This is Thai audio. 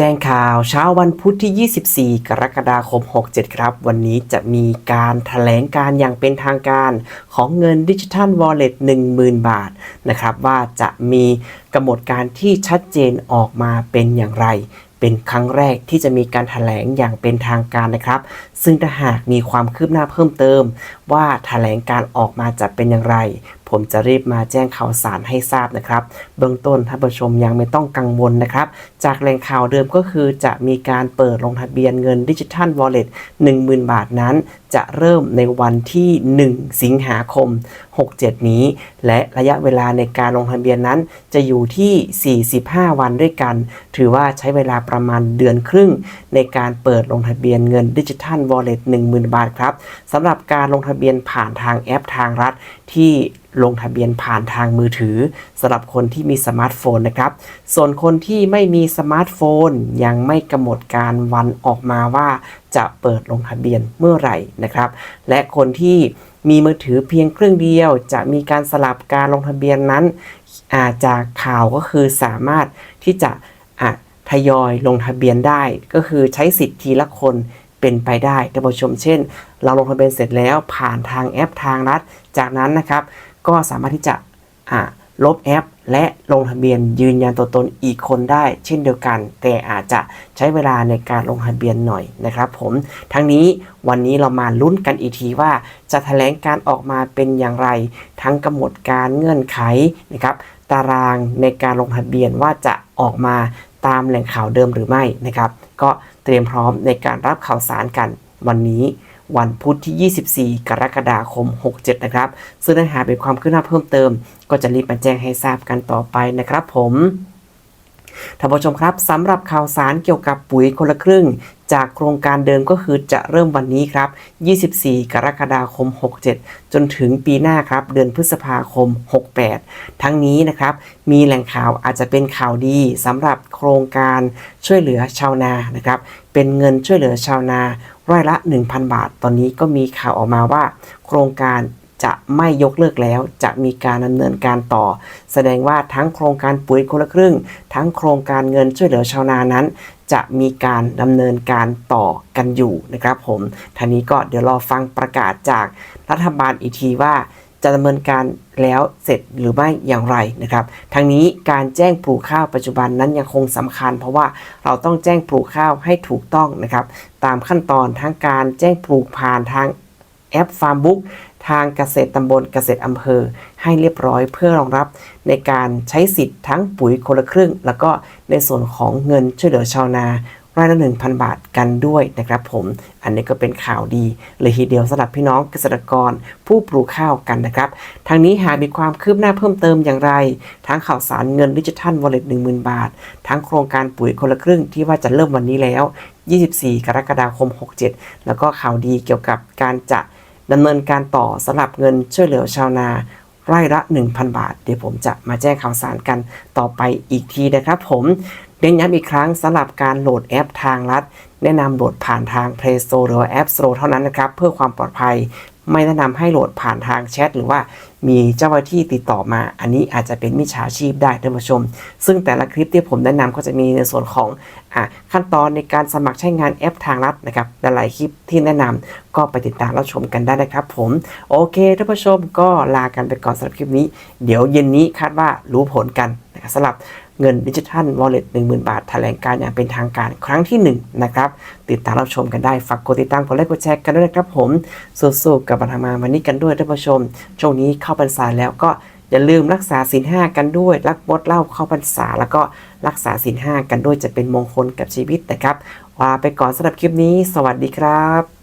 แจ้งข่าวเช้าวันพุธที่ 24 กรกฎาคม 67 ครับ วันนี้จะมีการถแถลงการอย่างเป็นทางการของเงินดิจิทัลวอลเล็ต10,000 บาทนะครับ ว่าจะมีกำหนดการที่ชัดเจนออกมาเป็นอย่างไร เป็นครั้งแรกที่จะมีการถแถลงอย่างเป็นทางการนะครับ ซึ่งถ้าหากมีความคืบหน้าเพิ่มเติม ว่าถแถลงการออกมาจะเป็นอย่างไร ผมจะรีบมาแจ้งข่าวสารให้ทราบนะครับ เบื้องต้นท่านผู้ชมยังไม่ต้องกังวลนะครับ จากแหล่งข่าวเดิมก็คือจะมีการเปิดลงทะเบียนเงินดิจิทัลวอลเล็ต10,000 บาทนั้น จะเริ่มในวันที่ 1 สิงหาคม 67 นี้ และระยะเวลาในการลงทะเบียนนั้น จะอยู่ที่ 45 วันด้วยกัน ถือว่าใช้เวลาประมาณเดือนครึ่ง ในการเปิดลงทะเบียนเงินดิจิทัลวอลเล็ต10,000 บาทครับสำหรับการลงทะเบียนผ่านทางแอปทางรัฐที่ ลงทะเบียนผ่านทางมือถือสำหรับคนที่มีสมาร์ทโฟนนะครับ ส่วนคนที่ไม่มีสมาร์ทโฟน ยังไม่กำหนดการวันออกมาว่าจะเปิดลงทะเบียนเมื่อไหร่นะครับ และคนที่มีมือถือเพียงเครื่องเดียว จะมีการสลับการลงทะเบียนนั้นอาจากข่าวก็คือสามารถที่จะะทยอยลงทะเบียนได้ ก็คือใช้สิทธิ์ทีละคนเป็นไปได้ท่านผู้ชมเช่น เราลงทะเบียนเสร็จแล้วผ่านทางแอปทางรัฐ จากนั้นนะครับ ก็สามารถที่จะะลบแอป และลงทะเบียนยืนยันตัวตนอีกคนได้เช่นเดียวกัน แต่อาจจะใช้เวลาในการลงทะเบียนหน่อยนะครับผมทั้งนี้วันนี้เรามาลุ้นกันอีกทีว่า จะแถลงการออกมาเป็นอย่างไร ทั้งกำหนดการเงื่อนไขนะครับตารางในการลงทะเบียนว่าจะออกมาตามแหล่งข่าวเดิมหรือไม่นะครับ ก็เตรียมพร้อมในการรับข่าวสารกันวันนี้ วันพุธที่ 24 กรกฎาคม 67 นะครับ ซึ่งเนื้อหากเป็นความคืบหน้าเพิ่มเติม ก็จะรีบมาแจ้งให้ทราบกันต่อไปนะครับผม ท่านผู้ชมครับสำหรับข่าวสารเกี่ยวกับปุ๋ยคนละครึ่ง จากโครงการเดิมก็คือจะเริ่มวันนี้ครับ 24 กรกฎาคม 67 จนถึงปีหน้าครับ เดือนพฤษภาคม 68 ทั้งนี้นะครับ มีแหล่งข่าวอาจจะเป็นข่าวดีสำหรับโครงการช่วยเหลือชาวนานะครับ เป็นเงินช่วยเหลือชาวนาร้อยละ 1,000 บาท ตอนนี้ก็มีข่าวออกมาว่า โครงการ จะไม่ยกเลิกแล้ว จะมีการดำเนินการต่อ แสดงว่าทั้งโครงการปุ๋ยคนละครึ่ง ทั้งโครงการเงินช่วยเหลือชาวนานั้น จะมีการดำเนินการต่อกันอยู่นะครับผมท่านี้ก็เดี๋ยวรอฟังประกาศจากรัฐบาลอีกทีว่าจะดำเนินการแล้วเสร็จหรือไม่อย่างไรนะครับ ทั้งนี้การแจ้งปลูกข้าวปัจจุบันนั้นยังคงสำคัญ เพราะว่าเราต้องแจ้งปลูกข้าวให้ถูกต้องนะครับ ตามขั้นตอนทั้งการแจ้งปลูกผ่านทางแอปฟาร์มบุ๊ก ทางเกษตรตำบลเกษตรอำเภอ ให้เรียบร้อยเพื่อรองรับในการใช้สิทธิ์ทั้งปุ๋ยคนละครึ่ง แล้วก็ในส่วนของเงินช่วยเหลือชาวนารายละ1,000 บาทกันด้วยนะครับผม อันนี้ก็เป็นข่าวดีเลยทีเดียวสำหรับพี่น้องเกษตรกรผู้ปลูกข้าวกันนะครับ ทางนี้หากมีความคืบหน้าเพิ่มเติมอย่างไร ทั้งข่าวสารเงินดิจิทัลวอลเล็ต10,000บาท ทั้งโครงการปุ๋ยคนละครึ่งที่ว่าจะเริ่มวันนี้แล้ว 24 กรกฎาคม 67 แล้วก็ข่าวดีเกี่ยวกับการจะ ดำเนินการต่อสำหรับเงินช่วยเหลือชาวนาไร่ละ 1,000 บาท เดี๋ยวผมจะมาแจ้งข่าวสารกันต่อไปอีกทีนะครับผมเน้นย้ำอีกครั้งสำหรับการโหลดแอปทางรัฐแนะนำโหลดผ่านทาง Play Store หรือว่า App Store เท่านั้นนะครับ เพื่อความปลอดภัย ไม่แนะนำให้โหลดผ่านทางแชทหรือว่ามีเจ้าหน้าที่ติดต่อมา อันนี้อาจจะเป็นมิจฉาชีพได้ท่านผู้ชม ซึ่งแต่ละคลิปที่ผมแนะนำก็จะมีในส่วนของอขั้นตอนในการสมัครใช้งานแอปทางรัฐนะครับหลายๆคลิปที่แนะนำก็ไปติดตามรับชมกันได้นะครับผมโอเคท่านผู้ชมก็ลากันไปก่อนสำหรับคลิปนี้ เดี๋ยวเย็นนี้คาดว่ารู้ผลกัน สำหรับเงินดิจิทัลวอลเล็ต10,000บาทแถลงการอย่างเป็นทางการครั้งที่ 1 นะครับ ติดตามรับชมกันได้ ฝากกดติดตามกดไลค์กดแชร์กันด้วยนะครับผม สู้ๆกับบันทำงานวันนี้กันด้วยท่านผู้ชม ช่วงนี้เข้าพรรษาแล้วก็อย่าลืมรักษาศีลห้ากันด้วย รักบดเล่าเข้าพรรษา แล้วก็รักษาศีลห้ากันด้วยจะเป็นมงคลกับชีวิตนะครับลาไปก่อนสำหรับคลิปนี้ สวัสดีครับ